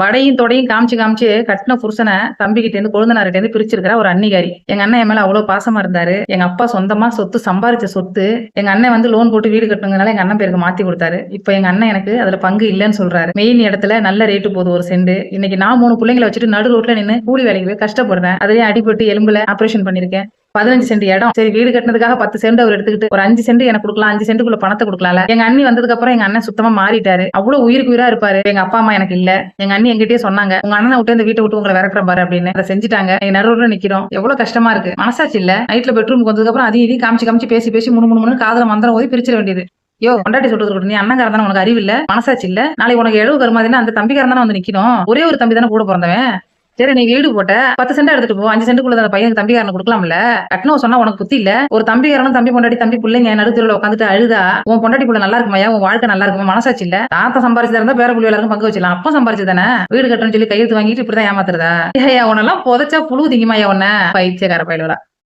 வடையும் தொடையும் காமிச்சு காமிச்சு கட்டின புருஷனை தம்பிக்கிட்ட இருந்து கொழுந்தனார்கிட்ட இருந்து பிரிச்சிருக்கிற ஒரு அன்னிகாரி. எங்க அண்ணன் என் மேல அவ்வளவு பாசமா இருந்தாரு. எங்க அப்பா சொந்தமா சொத்து சம்பாரிச்ச சொத்து. எங்க அண்ணன் வந்து லோன் போட்டு வீடு கட்டணுங்கனால எங்க அண்ணன் பேருக்கு மாத்தி கொடுத்தாரு. இப்போ எங்க அண்ணன் எனக்கு அதுல பங்கு இல்லைன்னு சொல்றாரு. மெயின் இடத்துல நல்ல ரேட்டு போகுது ஒரு செண்டு இன்னைக்கு நான் மூணு பிள்ளைங்களை வச்சுட்டு நடு ரோட்ல நின்று கூலி வேலைக்கு கஷ்டப்படுறேன். அதுலயே அடிபட்டு எலும்புல ஆபரேஷன் பண்ணிருக்கேன். பதினஞ்சு சென்ட் இடம். சரி வீடு கட்டினதுக்காக பத்து சென்ட் அவர் எடுத்துக்கிட்டு ஒரு அஞ்சு சென்ட் எனக்கு கொடுக்கலாம் அஞ்சு சென்ட்டுக்குள்ள பணத்தை கொடுக்கலாம்ல. எங்க அண்ணி வந்ததுக்கு அப்புறம் எங்க அண்ணன் சுத்தமா மாறிட்டாரு. அவ்வளவு உயிருக்கு உயிரா இருப்பாரு. எங்க அப்பா அம்மா எனக்கு இல்ல. எங்க அண்ணி எங்கிட்டே சொன்னாங்க உங்க அண்ணனை விட்டு இந்த வீட்டை விட்டு உங்களை விரட்டுற பாரு அப்படின்னு. அதை செஞ்சுட்டாங்க. எங்க நடுவுல நிக்கிறோம். எவ்வளவு கஷ்டமா இருக்கு. மனசாச்சு இல்ல. நைட்ல பெட்ரூம் வந்ததுக்கு அப்புறம் அதையும் இதையும் காமிச்சு காமிச்சு பேசி பேசி மூணு மூணு மணி காதல மந்திரம் ஓதி பிரிச்சிட வேண்டியது. யோ கொண்டாட்டி சொல்றது நீ அண்ணங்காரன் தானே உனக்கு அறிவு இல்ல? மனசாச்சு இல்ல. நாளைக்கு உனக்கு எழுவு கருமாதினா அந்த தம்பிக்காரன் தானே வந்து நிக்கணும் ஒரே ஒரு தம்பி தானே கூட பிறந்தவன். சரி நீ வீடு போட்ட. பத்து சென்ட் எடுத்துட்டு போ. அஞ்சு சென்ட்டுக்குள்ள அந்த பையனுக்கு தம்பிக்காரன் கொடுக்கலாம்ல? கட்டணும் சொன்னா உனக்கு புத்தி இல்ல. ஒரு தம்பிக்காரனும் தம்பி பொண்டாட்டி தம்பி பிள்ளைங்க நடுத்தருல உட்காந்துட்டு அழுதா உன் பொண்டாட்டி புள்ள நல்லா இருக்குமாயா உன் வாழ்க்கை நல்லா இருக்குமா? மனசாச்சு இல்ல. தாத்தா சம்பாரிச்சதா இருந்தா பேர புள்ளி எல்லாருக்கும் பங்கு வச்சிடலாம் அப்பா சம்பாரிச்சு தானே? வீடு கட்டணும்னு சொல்லி கையெழுத்து வாங்கிட்டு இப்படிதான் ஏமாத்துறதா? ஏயா உன்னெல்லாம் புதைச்சா புழு திங்குமாயா உன்ன? பைத்தியக்கார பயிலா